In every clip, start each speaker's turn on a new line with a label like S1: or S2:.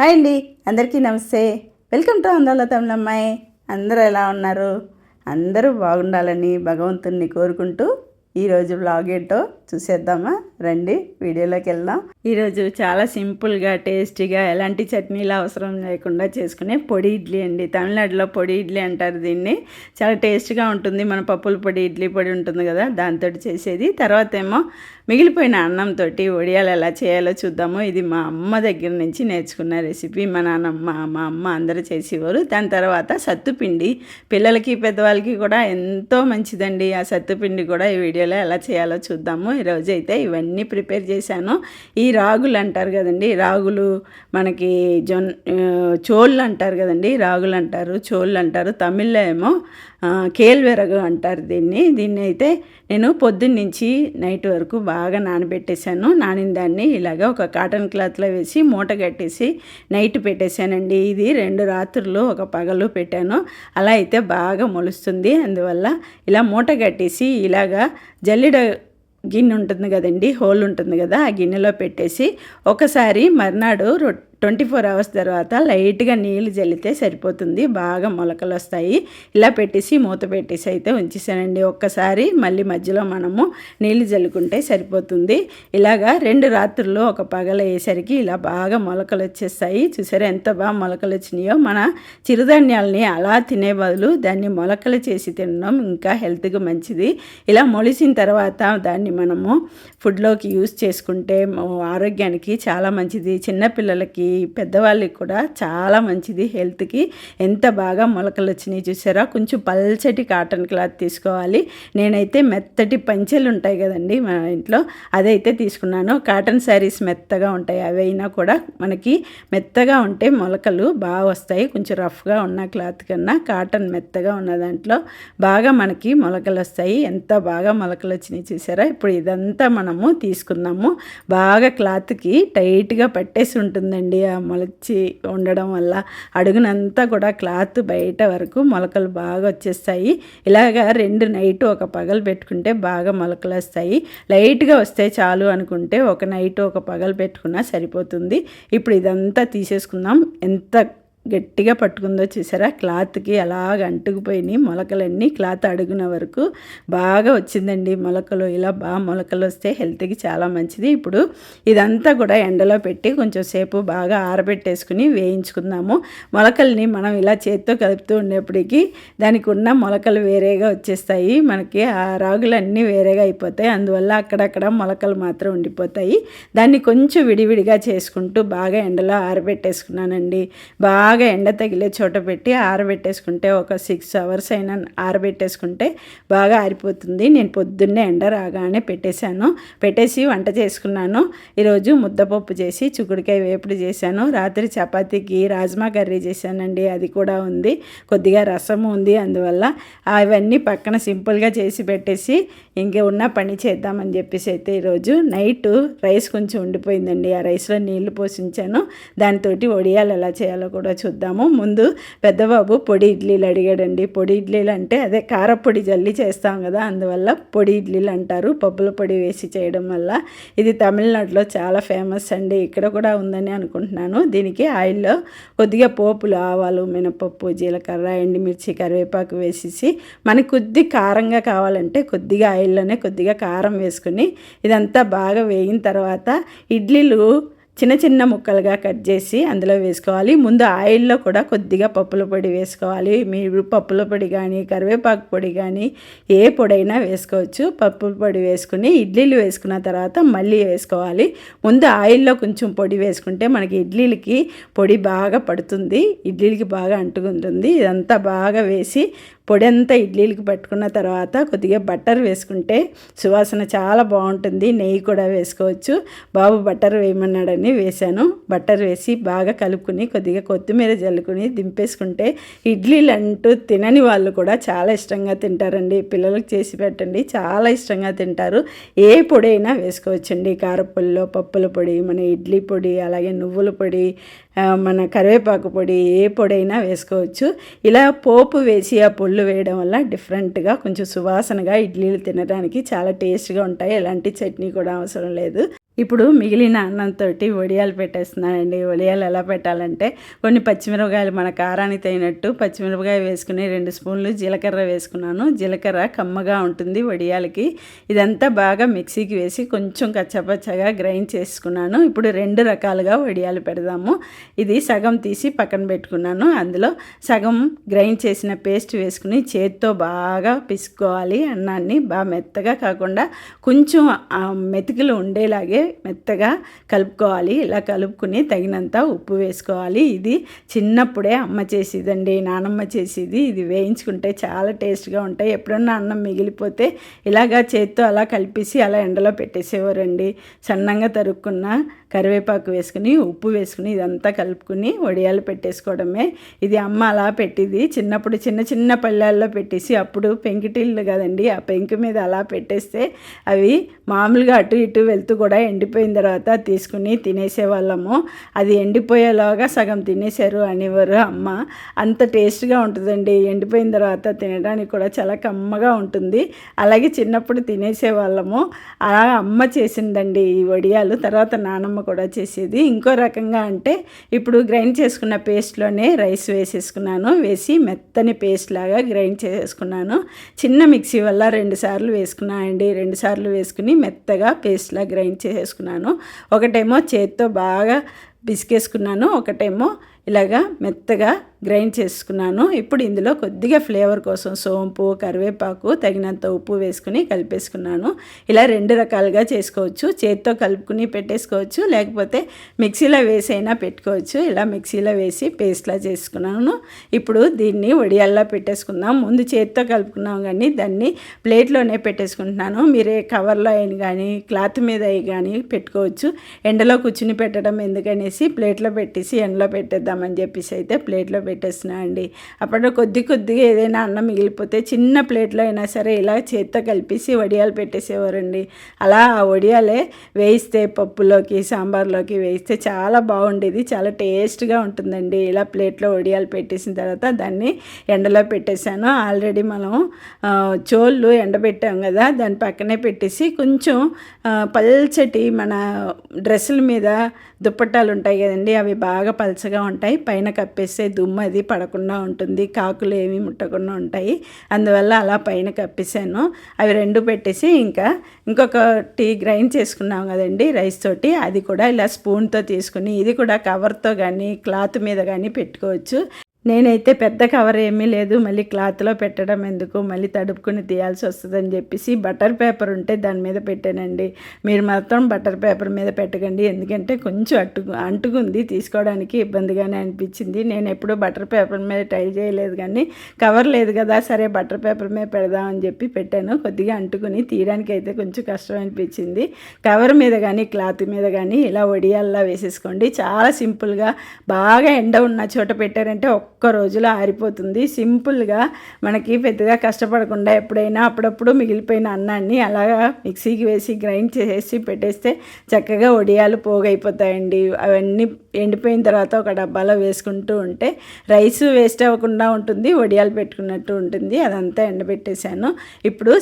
S1: Hi అండి అందరికీ నమస్తే. వెల్కమ్ టు అందాల తమిళమ్మాయి. అందరూ ఎలా ఉన్నారు? అందరూ బాగుండాలని భగవంతుణ్ణి కోరుకుంటూ ఈరోజు బ్లాగ్ ఏంటో చూసేద్దామా? రండి వీడియోలోకి వెళ్దాం. ఈరోజు చాలా సింపుల్గా టేస్టీగా ఎలాంటి చట్నీలు అవసరం లేకుండా చేసుకునే పొడి ఇడ్లీ అండి. తమిళనాడులో పొడి ఇడ్లీ అంటారు దీన్ని. చాలా టేస్ట్గా ఉంటుంది. మన పప్పుల పొడి ఇడ్లీ పొడి ఉంటుంది కదా దాంతో చేసేది. తర్వాత ఏమో మిగిలిపోయిన అన్నంతో వడియాలు ఎలా చేయాలో చూద్దాము. ఇది మా అమ్మ దగ్గర నుంచి నేర్చుకున్న రెసిపీ. మా నాన్నమ్మ మా అమ్మ అందరూ చేసేవారు. దాని తర్వాత సత్తుపిండి పిల్లలకి పెద్దవాళ్ళకి కూడా ఎంతో మంచిదండి. ఆ సత్తుపిండి కూడా ఈ వీడియోలో ఎలా చేయాలో చూద్దాము. ఈరోజు అయితే ఇవన్నీ. ప్రిపేర్ చేశాను. ఈ రాగులు అంటారు కదండి రాగులు మనకి జొన్ చోళ్ళు అంటారు కదండి రాగులు అంటారు చోళ్ళు అంటారు తమిళ్ళో ఏమో కేల్వెరగు అంటారు దీన్ని. దీన్ని అయితే నేను పొద్దున్నుంచి నైట్ వరకు బాగా నానబెట్టేశాను. నానిన దాన్ని ఇలాగ ఒక కాటన్ క్లాత్లో వేసి మూట కట్టేసి నైట్ పెట్టేశానండి. ఇది రెండు రాత్రులు ఒక పగలు పెట్టాను. అలా అయితే బాగా మొలుస్తుంది. అందువల్ల ఇలా మూట కట్టేసి ఇలాగా జల్లిడ గిన్నె ఉంటుంది కదండి హోల్ ఉంటుంది కదా ఆ గిన్నెలో పెట్టేసి ఒకసారి మర్నాడు రొట్టె ట్వంటీ ఫోర్ అవర్స్ తర్వాత లైట్గా నీళ్ళు జల్లితే సరిపోతుంది. బాగా మొలకలు వస్తాయి ఇలా పెట్టేసి మూత పెట్టేసి అయితే ఉంచేసానండి. ఒక్కసారి మళ్ళీ మధ్యలో మనము నీళ్ళు జల్లుకుంటే సరిపోతుంది. ఇలాగా రెండు రాత్రుల్లో ఒక పగల వేసరికి ఇలా బాగా మొలకలు వచ్చేస్తాయి చూసారా ఎంత బాగా మొలకలు వచ్చినాయో మన చిరుధాన్యాలని అలా తినే బదులు దాన్ని మొలకలు చేసి తినడం ఇంకా హెల్త్కి మంచిది. ఇలా మొలిసిన తర్వాత దాన్ని మనము ఫుడ్లోకి యూస్ చేసుకుంటే ఆరోగ్యానికి చాలా మంచిది. చిన్నపిల్లలకి పెద్దవాళ్ళకి కూడా చాలా మంచిది హెల్త్కి. ఎంత బాగా మొలకలు వచ్చినాయి చూసారా? కొంచెం పల్చటి కాటన్ క్లాత్ తీసుకోవాలి. నేనైతే మెత్తటి పంచెలు ఉంటాయి కదండి మా ఇంట్లో అదైతే తీసుకున్నాను. కాటన్ శారీస్ మెత్తగా ఉంటాయి. అవి అయినా కూడా మనకి మెత్తగా ఉంటే మొలకలు బాగా వస్తాయి. కొంచెం రఫ్గా ఉన్న క్లాత్ కన్నా కాటన్ మెత్తగా ఉన్న దాంట్లో బాగా మనకి మొలకలు వస్తాయి. ఎంత బాగా మొలకలు వచ్చినాయి చూసారా? ఇప్పుడు ఇదంతా మనము తీసుకుందాము. బాగా క్లాత్కి టైట్గా పట్టేసి ఉంటుందండి. ఆ మొలచి ఉండడం వల్ల అడుగునంతా కూడా క్లాత్ బయట వరకు మొలకలు బాగా వచ్చేస్తాయి. ఇలాగా రెండు నైట్ ఒక పగలు పెట్టుకుంటే బాగా మొలకలు వస్తాయి. లైట్గా వస్తే చాలు అనుకుంటే ఒక నైట్ ఒక పగలు పెట్టుకున్నా సరిపోతుంది. ఇప్పుడు ఇదంతా తీసేసుకుందాం. ఎంత గట్టిగా పట్టుకుందో చూసారా? క్లాత్కి అలాగ అంటుకుపోయినాయి మొలకలన్నీ క్లాత్ అడుగున వరకు బాగా వచ్చిందండి మొలకలు. ఇలా బాగా మొలకలు వస్తే హెల్త్కి చాలా మంచిది. ఇప్పుడు ఇదంతా కూడా ఎండలో పెట్టి కొంచెం సేపు బాగా ఆరబెట్టేసుకుని వేయించుకుందాము. మొలకల్ని మనం ఇలా చేత్తో కలుపుతూ ఉండేప్పటికీ దానికి ఉన్న మొలకలు వేరేగా వచ్చేస్తాయి. మనకి ఆ రాగులన్నీ వేరేగా అయిపోతాయి. అందువల్ల అక్కడక్కడ మొలకలు మాత్రం ఉండిపోతాయి. దాన్ని కొంచెం విడివిడిగా చేసుకుంటూ బాగా ఎండలో ఆరబెట్టేసుకున్నానండి. బాగా బాగా ఎండ తగిలే చోట పెట్టి ఆరబెట్టేసుకుంటే ఒక సిక్స్ అవర్స్ అయినా ఆరబెట్టేసుకుంటే బాగా ఆరిపోతుంది. నేను పొద్దున్నే ఎండ రాగానే పెట్టేశాను. పెట్టేసి వంట చేసుకున్నాను. ఈరోజు ముద్దపప్పు చేసి చిక్కుడుకాయ వేపుడు చేశాను. రాత్రి చపాతీకి రాజ్మా కర్రీ చేశానండి. అది కూడా ఉంది. కొద్దిగా రసం ఉంది. అందువల్ల అవన్నీ పక్కన సింపుల్గా చేసి పెట్టేసి ఇంకే ఉన్న పని చేద్దామని చెప్పేసి అయితే ఈరోజు నైట్ రైస్ కొంచెం ఉండిపోయిందండి. ఆ రైస్లో నీళ్ళు పోసించాను. దానితోటి వడియాలు ఎలా చేయాలో కూడా చూద్దాము. ముందు పెద్దబాబు పొడి ఇడ్లీలు అడిగాడండి. పొడి ఇడ్లీలు అంటే అదే కారపొడి జల్లి చేస్తాం కదా అందువల్ల పొడి ఇడ్లీలు అంటారు. పప్పుల పొడి వేసి చేయడం వల్ల ఇది తమిళనాడులో చాలా ఫేమస్ అండి. ఇక్కడ కూడా ఉందని అనుకుంటున్నాను. దీనికి ఆయిల్లో కొద్దిగా పోపులు ఆవాలు మినపప్పు జీలకర్ర ఎండుమిర్చి కరివేపాకు వేసేసి మనకి కొద్ది కారంగా కావాలంటే కొద్దిగా ఆయిల్లోనే కొద్దిగా కారం వేసుకుని ఇదంతా బాగా వేగిన తర్వాత ఇడ్లీలు చిన్న చిన్న ముక్కలుగా కట్ చేసి అందులో వేసుకోవాలి. ముందు ఆయిల్లో కూడా కొద్దిగా పప్పుల పొడి వేసుకోవాలి. మీరు పప్పుల పొడి కానీ కరివేపాకు పొడి కానీ ఏ పొడైనా వేసుకోవచ్చు. పప్పుల పొడి వేసుకుని ఇడ్లీలు వేసుకున్న తర్వాత మళ్ళీ వేసుకోవాలి. ముందు ఆయిల్లో కొంచెం పొడి వేసుకుంటే మనకి ఇడ్లీలకి పొడి బాగా పడుతుంది. ఇడ్లీలకి బాగా అంటుకుంటుంది. ఇదంతా బాగా వేసి పొడి అంతా ఇడ్లీలకి పట్టుకున్న తర్వాత కొద్దిగా బట్టర్ వేసుకుంటే సువాసన చాలా బాగుంటుంది. నెయ్యి కూడా వేసుకోవచ్చు. బాబు బట్టర్ వేయమన్నాడని వేశాను. బట్టర్ వేసి బాగా కలుపుకుని కొద్దిగా కొత్తిమీర జల్లుకుని దింపేసుకుంటే ఇడ్లీలు అంటూ తినని వాళ్ళు కూడా చాలా ఇష్టంగా తింటారండి. పిల్లలకు చేసి పెట్టండి. చాలా ఇష్టంగా తింటారు. ఏ పొడి అయినా వేసుకోవచ్చండి. కారపొడిలో పప్పుల పొడి మన ఇడ్లీ పొడి అలాగే నువ్వుల పొడి మన కరివేపాకు పొడి ఏ పొడైనా వేసుకోవచ్చు. ఇలా పోపు వేసి ఆ పొళ్ళు వేయడం వల్ల డిఫరెంట్గా కొంచెం సువాసనగా ఇడ్లీలు తినడానికి చాలా టేస్ట్గా ఉంటాయి. ఎలాంటి చట్నీ కూడా అవసరం లేదు. ఇప్పుడు మిగిలిన అన్నంతో వడియాలు పెట్టేస్తున్నానండి. వడియాలు ఎలా పెట్టాలంటే కొన్ని పచ్చిమిరపకాయలు మన కారానికి తగినట్టు పచ్చిమిరపకాయ వేసుకుని రెండు స్పూన్లు జీలకర్ర వేసుకున్నాను. జీలకర్ర కమ్మగా ఉంటుంది వడియాలకి. ఇదంతా బాగా మిక్సీకి వేసి కొంచెం కచ్చపచ్చగా గ్రైండ్ చేసుకున్నాను. ఇప్పుడు రెండు రకాలుగా వడియాలు పెడదాము. ఇది సగం తీసి పక్కన పెట్టుకున్నాను. అందులో సగం గ్రైండ్ చేసిన పేస్ట్ వేసుకుని చేత్తో బాగా పిసుకోవాలి. అన్నాన్ని బాగా మెత్తగా కాకుండా కొంచెం మెతుకులు ఉండేలాగే మెత్తగా కలుపుకోవాలి. ఇలా కలుపుకుని తగినంత ఉప్పు వేసుకోవాలి. ఇది చిన్నప్పుడే అమ్మ చేసేదండి నానమ్మ చేసేది. ఇది వేయించుకుంటే చాలా టేస్ట్గా ఉంటాయి. ఎప్పుడన్నా అన్నం మిగిలిపోతే ఇలాగా చేత్తో అలా కలిపేసి అలా ఎండలో పెట్టేసేవారండి. సన్నంగా తరుక్కున్న కరివేపాకు వేసుకుని ఉప్పు వేసుకుని ఇదంతా కలుపుకుని వడియాలు పెట్టేసుకోవడమే. ఇది అమ్మ అలా పెట్టింది. చిన్నప్పుడు చిన్న చిన్న పల్లెల్లో పెట్టేసి అప్పుడు పెంకిటిళ్ళు కదండి ఆ పెంకు మీద అలా పెట్టేస్తే అవి మామూలుగా అటు ఇటు వెళ్తూ కూడా ఎండిపోయిన తర్వాత తీసుకుని తినేసేవాళ్ళము. అది ఎండిపోయేలాగా సగం తినేశారు అనేవారు అమ్మ. అంత టేస్ట్గా ఉంటుందండి. ఎండిపోయిన తర్వాత తినడానికి కూడా చాలా కమ్మగా ఉంటుంది. అలాగే చిన్నప్పుడు తినేసేవాళ్ళము. అలా అమ్మ చేసిందండి ఈ వడియాలు. తర్వాత నానమ్మ కూడా చేసేది. ఇంకో రకంగా అంటే ఇప్పుడు గ్రైండ్ చేసుకున్న పేస్ట్లోనే రైస్ వేసేసుకున్నాను. వేసి మెత్తని పేస్ట్ లాగా గ్రైండ్ చేసుకున్నాను. చిన్న మిక్సీ వల్ల రెండు సార్లు వేసుకున్నానండి రెండు సార్లు వేసుకుని మెత్తగా పేస్ట్లా గ్రైండ్ వేసుకున్నాను. ఒకటేమో చేత్తో బాగా పిసికేసుకున్నాను. ఒకటేమో ఇలాగా మెత్తగా గ్రైండ్ చేసుకున్నాను. ఇప్పుడు ఇందులో కొద్దిగా ఫ్లేవర్ కోసం సోంపు కరివేపాకు తగినంత ఉప్పు వేసుకుని కలిపేసుకున్నాను. ఇలా రెండు రకాలుగా చేసుకోవచ్చు. చేతితో కలుపుకుని పెట్టేసుకోవచ్చు. లేకపోతే మిక్సీలో వేసైనా పెట్టుకోవచ్చు. ఇలా మిక్సీలో వేసి పేస్ట్లా చేసుకున్నాను. ఇప్పుడు దీన్ని వడియాల్లో పెట్టేసుకుందాం. ముందు చేతితో కలుపుకున్నాం కానీ దాన్ని ప్లేట్లోనే పెట్టేసుకుంటున్నాను. మీరే కవర్లో అయిన కానీ క్లాత్ మీద అయి కానీ పెట్టుకోవచ్చు. ఎండలో కూర్చుని పెట్టడం ఎందుకనేసి ప్లేట్లో పెట్టేసి ఎండలో పెట్టేద్దామని చెప్పేసి అయితే ప్లేట్లో పెట్టేసిన అండి. అప్పుడు కొద్ది కొద్దిగా ఏదైనా అన్నం మిగిలిపోతే చిన్న ప్లేట్లో అయినా సరే ఇలా చేత్తో కలిపేసి వడియాలు పెట్టేసేవారండి. అలా ఆ వడియాలే వేయిస్తే పప్పులోకి సాంబార్లోకి వేయిస్తే చాలా బాగుండేది చాలా టేస్ట్గా ఉంటుందండి. ఇలా ప్లేట్లో వడియాలు పెట్టేసిన తర్వాత దాన్ని ఎండలో పెట్టేశాను. ఆల్రెడీ మనం చోళ్ళు ఎండబెట్టాం కదా దాని పక్కనే పెట్టేసి కొంచెం పల్చటి మన డ్రెస్సుల మీద దుప్పట్టాలు ఉంటాయి కదండి అవి బాగా పలచగా ఉంటాయి. పైన కప్పేస్తే దుమ్ము అది పడకుండా ఉంటుంది కాకులు ఏమీ ముట్టకుండా ఉంటాయి. అందువల్ల అలా పైన కప్పేసాను. అవి రెండు పెట్టేసి ఇంకా ఇంకొక టీ గ్రైండ్ చేసుకున్నాం కదండి రైస్ తోటి. అది కూడా ఇలా స్పూన్తో తీసుకుని ఇది కూడా కవర్తో కానీ క్లాత్ మీద కానీ పెట్టుకోవచ్చు. నేనైతే పెద్ద కవర్ ఏమీ లేదు. మళ్ళీ క్లాత్లో పెట్టడం ఎందుకు? మళ్ళీ తడుపుకుని తీయాల్సి వస్తుందని చెప్పేసి బటర్ పేపర్ ఉంటే దాని మీద పెట్టానండి. మీరు మాత్రం బటర్ పేపర్ మీద పెట్టకండి. ఎందుకంటే కొంచెం అట్టు అంటుకుంది. తీసుకోవడానికి ఇబ్బందిగానే అనిపించింది. నేను ఎప్పుడూ బటర్ పేపర్ మీద ట్రై చేయలేదు కానీ కవర్ లేదు కదా సరే బటర్ పేపర్ మీద పెడదామని చెప్పి పెట్టాను. కొద్దిగా అంటుకుని తీయడానికి అయితే కొంచెం కష్టం అనిపించింది. కవర్ మీద కానీ క్లాత్ మీద కానీ ఇలా ఒడియాల్లా వేసేసుకోండి. చాలా సింపుల్గా బాగా ఎండ ఉన్న చోట పెట్టారంటే ఒక్క ఒక్క రోజులో ఆరిపోతుంది. సింపుల్గా మనకి పెద్దగా కష్టపడకుండా ఎప్పుడైనా అప్పుడప్పుడు మిగిలిపోయిన అన్నాన్ని అలాగా మిక్సీకి వేసి గ్రైండ్ చేసి పెట్టేస్తే చక్కగా వడియాలు పోగైపోతాయండి. అవన్నీ ఎండిపోయిన తర్వాత ఒక డబ్బాలో వేసుకుంటూ ఉంటే రైస్ వేస్ట్ అవ్వకుండా ఉంటుంది వడియాలు పెట్టుకున్నట్టు ఉంటుంది. అదంతా ఎండబెట్టేశాను. ఇప్పుడు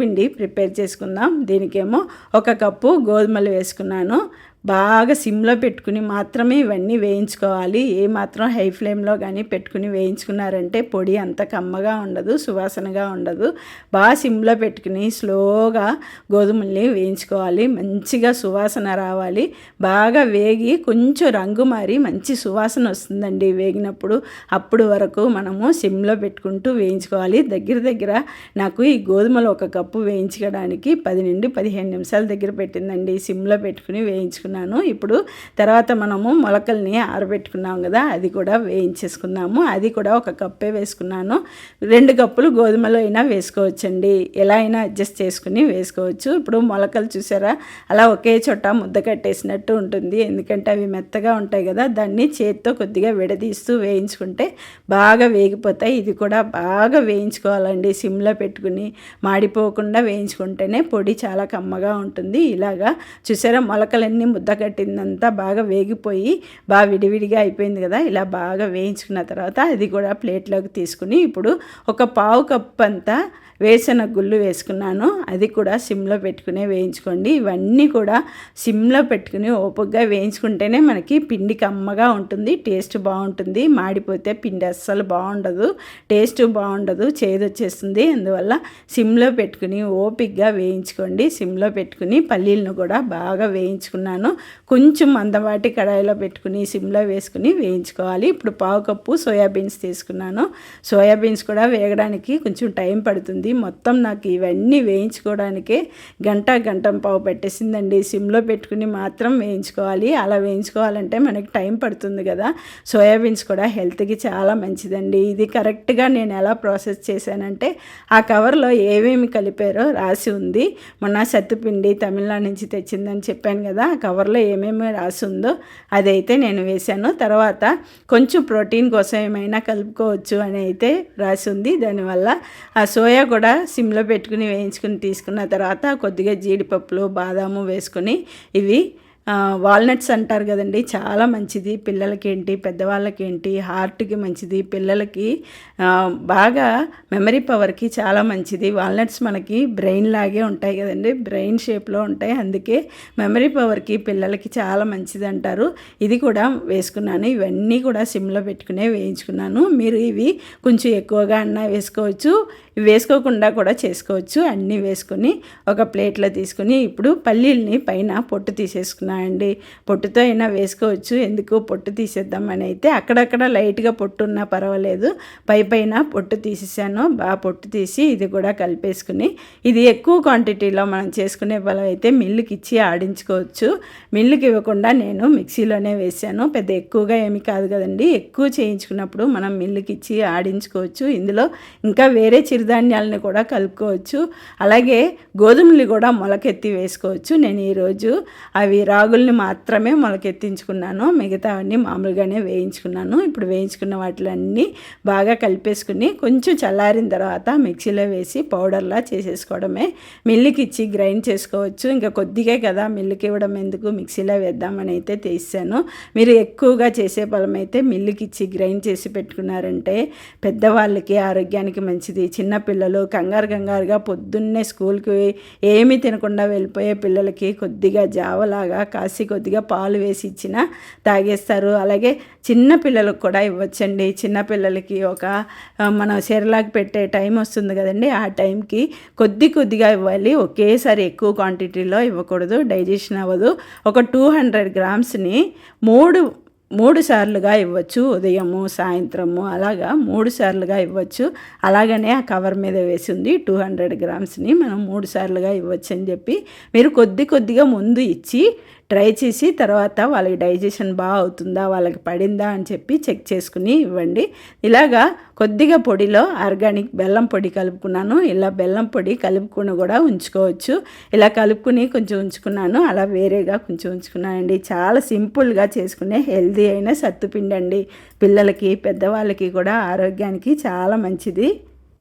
S1: పిండి ప్రిపేర్ చేసుకుందాం. దీనికేమో ఒక కప్పు గోధుమలు వేసుకున్నాను. బాగా సిమ్లో పెట్టుకుని మాత్రమే ఇవన్నీ వేయించుకోవాలి. ఏ మాత్రం హై ఫ్లేమ్లో కానీ పెట్టుకుని వేయించుకున్నారంటే పొడి అంత కమ్మగా ఉండదు సువాసనగా ఉండదు. బాగా సిమ్లో పెట్టుకుని స్లోగా గోధుమల్ని వేయించుకోవాలి. మంచిగా సువాసన రావాలి. బాగా వేగి కొంచెం రంగు మారి మంచి సువాసన వస్తుందండి వేగినప్పుడు. అప్పుడు వరకు మనము సిమ్లో పెట్టుకుంటూ వేయించుకోవాలి. దగ్గర దగ్గర నాకు ఈ గోధుమలు ఒక కప్పు వేయించుకోవడానికి పది నుండి పదిహేను నిమిషాల దగ్గర పెట్టిందండి. సిమ్లో పెట్టుకుని వేయించుకున్నాను. వేసుకున్నాను ఇప్పుడు తర్వాత మనము మొలకల్ని ఆరబెట్టుకున్నాం కదా అది కూడా వేయించేసుకున్నాము అది కూడా ఒక కప్పే వేసుకున్నాను. రెండు కప్పులు గోధుమలు అయినా వేసుకోవచ్చండి. ఎలా అయినా అడ్జస్ట్ చేసుకుని వేసుకోవచ్చు. ఇప్పుడు మొలకలు చూసారా? అలా ఒకే చోట ముద్ద కట్టేసినట్టు ఉంటుంది. ఎందుకంటే అవి మెత్తగా ఉంటాయి కదా దాన్ని చేతితో కొద్దిగా విడదీస్తూ వేయించుకుంటే బాగా వేగిపోతాయి. ఇది కూడా బాగా వేయించుకోవాలండి. సిమ్లో పెట్టుకుని మాడిపోకుండా వేయించుకుంటేనే పొడి చాలా కమ్మగా ఉంటుంది. ఇలాగా చూసారా? మొలకలన్నీ ముద్ద కట్టిందంతా బాగా వేగిపోయి బాగా విడివిడిగా అయిపోయింది కదా ఇలా బాగా వేయించుకున్న తర్వాత అది కూడా ప్లేట్లోకి తీసుకుని ఇప్పుడు ఒక పావు కప్పు అంతా వేసిన గుళ్ళు వేసుకున్నాను. అది కూడా సిమ్లో పెట్టుకునే వేయించుకోండి. ఇవన్నీ కూడా సిమ్లో పెట్టుకుని ఓపికగా వేయించుకుంటేనే మనకి పిండి కమ్మగా ఉంటుంది టేస్ట్ బాగుంటుంది. మాడిపోతే పిండి అస్సలు బాగుండదు టేస్ట్ బాగుండదు చేదు వచ్చేస్తుంది. అందువల్ల సిమ్లో పెట్టుకుని ఓపికగా వేయించుకోండి. సిమ్లో పెట్టుకుని పల్లీలను కూడా బాగా వేయించుకున్నాను. కొంచెం మందవాటి కడాయిలో పెట్టుకుని సిమ్లో వేసుకుని వేయించుకోవాలి. ఇప్పుడు పావు కప్పు సోయాబీన్స్ తీసుకున్నాను. సోయాబీన్స్ కూడా వేగడానికి కొంచెం టైం పడుతుంది. మొత్తం నాకు ఇవన్నీ వేయించుకోవడానికే గంట గంట పావు పెట్టేసిందండి. సిమ్లో పెట్టుకుని మాత్రం వేయించుకోవాలి. అలా వేయించుకోవాలంటే మనకి టైం పడుతుంది కదా. సోయాబీన్స్ కూడా హెల్త్కి చాలా మంచిదండి. ఇది కరెక్ట్గా నేను ఎలా ప్రాసెస్ చేశానంటే ఆ కవర్లో ఏమేమి కలిపారో రాసి ఉంది. మొన్న సత్తుపిండి తమిళనాడు నుంచి తెచ్చిందని చెప్పాను కదా. ఆ కవర్లో ఏమేమి రాసి ఉందో అదైతే నేను వేశాను. తర్వాత కొంచెం ప్రోటీన్ కోసం ఏమైనా కలుపుకోవచ్చు అని అయితే రాసి ఉంది. దానివల్ల ఆ సోయా కూడా సిమ్లో పెట్టుకుని వేయించుకుని తీసుకున్న తర్వాత కొద్దిగా జీడిపప్పులు బాదాము వేసుకొని ఇవి వాల్నట్స్ అంటారు కదండి చాలా మంచిది. పిల్లలకి ఏంటి పెద్దవాళ్ళకి ఏంటి హార్ట్కి మంచిది. పిల్లలకి బాగా మెమరీ పవర్కి చాలా మంచిది. వాల్నట్స్ మనకి బ్రెయిన్ లాగే ఉంటాయి కదండి బ్రెయిన్ షేప్లో ఉంటాయి. అందుకే మెమరీ పవర్కి పిల్లలకి చాలా మంచిది అంటారు. ఇది కూడా వేసుకున్నాను. ఇవన్నీ కూడా సిమ్లో పెట్టుకునే వేయించుకున్నాను. మీరు ఇవి కొంచెం ఎక్కువగా అన్నా వేసుకోవచ్చు. వేసుకోకుండా కూడా చేసుకోవచ్చు. అన్నీ వేసుకొని ఒక ప్లేట్లో తీసుకుని ఇప్పుడు పల్లీల్ని పైన పొట్టు తీసేసుకున్నాయండి పొట్టుతో అయినా వేసుకోవచ్చు. ఎందుకు పొట్టు తీసేద్దామని అయితే అక్కడక్కడ లైట్గా పొట్టు ఉన్నా పర్వాలేదు. పై పైన పొట్టు తీసేసాను. బాగా పొట్టు తీసి ఇది కూడా కలిపేసుకుని ఇది ఎక్కువ క్వాంటిటీలో మనం చేసుకునే బలం అయితే మిల్లుకి ఇచ్చి ఆడించుకోవచ్చు. మిల్లుకి ఇవ్వకుండా నేను మిక్సీలోనే వేసాను. పెద్ద ఎక్కువగా ఏమి కాదు కదండి. ఎక్కువ చేయించుకున్నప్పుడు మనం మిల్లుకి ఇచ్చి ఆడించుకోవచ్చు. ఇందులో ఇంకా వేరే చిరు చిరుధాన్యాలను కూడా కలుపుకోవచ్చు. అలాగే గోధుమలు కూడా మొలకెత్తి వేసుకోవచ్చు. నేను ఈరోజు అవి రాగుల్ని మాత్రమే మొలకెత్తించుకున్నాను. మిగతావన్నీ మామూలుగానే వేయించుకున్నాను. ఇప్పుడు వేయించుకున్న వాటిలన్నీ బాగా కలిపేసుకుని కొంచెం చల్లారిన తర్వాత మిక్సీలో వేసి పౌడర్లా చేసేసుకోవడమే. మిల్లుకి ఇచ్చి గ్రైండ్ చేసుకోవచ్చు. ఇంకా కొద్దిగా కదా మిల్లుకి ఇవ్వడం ఎందుకు? మిక్సీలో వేద్దామని అయితే తీసాను మీరు ఎక్కువగా చేసే పొలం అయితే మిల్లుకి ఇచ్చి గ్రైండ్ చేసి పెట్టుకున్నారంటే పెద్దవాళ్ళకి ఆరోగ్యానికి మంచిది. చిన్న చిన్న పిల్లలు కంగారు కంగారుగా పొద్దున్నే స్కూల్కి ఏమీ తినకుండా వెళ్ళిపోయే పిల్లలకి కొద్దిగా జావలాగా కాసి కొద్దిగా పాలు వేసి ఇచ్చిన తాగేస్తారు. అలాగే చిన్న పిల్లలకు కూడా ఇవ్వచ్చండి. చిన్నపిల్లలకి ఒక మనం సెరలాకి పెట్టే టైం వస్తుంది కదండి. ఆ టైంకి కొద్ది కొద్దిగా ఇవ్వాలి. ఒకేసారి ఎక్కువ క్వాంటిటీలో ఇవ్వకూడదు. డైజెషన్ అవ్వదు. ఒక టూ హండ్రెడ్ గ్రామ్స్ని మూడు మూడు సార్లుగా ఇవ్వచ్చు ఉదయము సాయంత్రము అలాగా మూడు సార్లుగా ఇవ్వచ్చు. అలాగనే ఆ కవర్ మీద వేసి ఉంది టూ హండ్రెడ్ గ్రామ్స్ని మనం మూడు సార్లుగా ఇవ్వచ్చు అని చెప్పి మీరు కొద్ది కొద్దిగా ముందు ఇచ్చి ట్రై చేసి తర్వాత వాళ్ళకి డైజెషన్ బాగా అవుతుందా వాళ్ళకి పడిందా అని చెప్పి చెక్ చేసుకుని ఇవ్వండి. ఇలాగా కొద్దిగా పొడిలో ఆర్గానిక్ బెల్లం పొడి కలుపుకున్నాను. ఇలా బెల్లం పొడి కలుపుకుని కూడా ఉంచుకోవచ్చు. ఇలా కలుపుకుని కొంచెం ఉంచుకున్నాను. అలా వేరేగా కొంచెం ఉంచుకున్నానండి. చాలా సింపుల్గా చేసుకునే హెల్దీ అయిన సత్తుపిండి అండి పిల్లలకి పెద్దవాళ్ళకి కూడా ఆరోగ్యానికి చాలా మంచిది.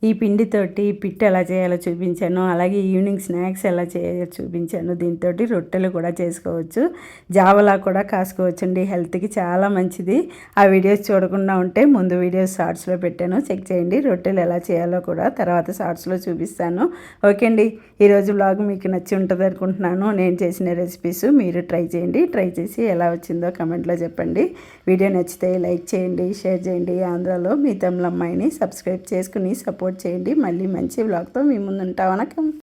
S1: ఈ పిండితోటి పిట్ ఎలా చేయాలో చూపించాను. అలాగే ఈవినింగ్ స్నాక్స్ ఎలా చేయాలో చూపించాను. దీంతో రొట్టెలు కూడా చేసుకోవచ్చు. జావలా కూడా కాసుకోవచ్చు అండి హెల్త్కి చాలా మంచిది. ఆ వీడియోస్ చూడకుండా ఉంటే ముందు వీడియోస్ షార్ట్స్లో పెట్టాను. చెక్ చేయండి. రొట్టెలు ఎలా చేయాలో కూడా తర్వాత షార్ట్స్లో చూపిస్తాను. ఓకే అండి. ఈరోజు బ్లాగ్ మీకు నచ్చి ఉంటుంది అనుకుంటున్నాను. నేను చేసిన రెసిపీస్ మీరు ట్రై చేయండి. ట్రై చేసి ఎలా వచ్చిందో కమెంట్లో చెప్పండి. వీడియో నచ్చితే లైక్ చేయండి షేర్ చేయండి. ఆంధ్రాలో మీ తమిళ అమ్మాయిని సబ్స్క్రైబ్ చేసుకుని సపోర్ట్ సపోర్ట్ చేయండి. మళ్ళీ మంచి బ్లాగ్తో మీ ముందు ఉంటా. వనకం.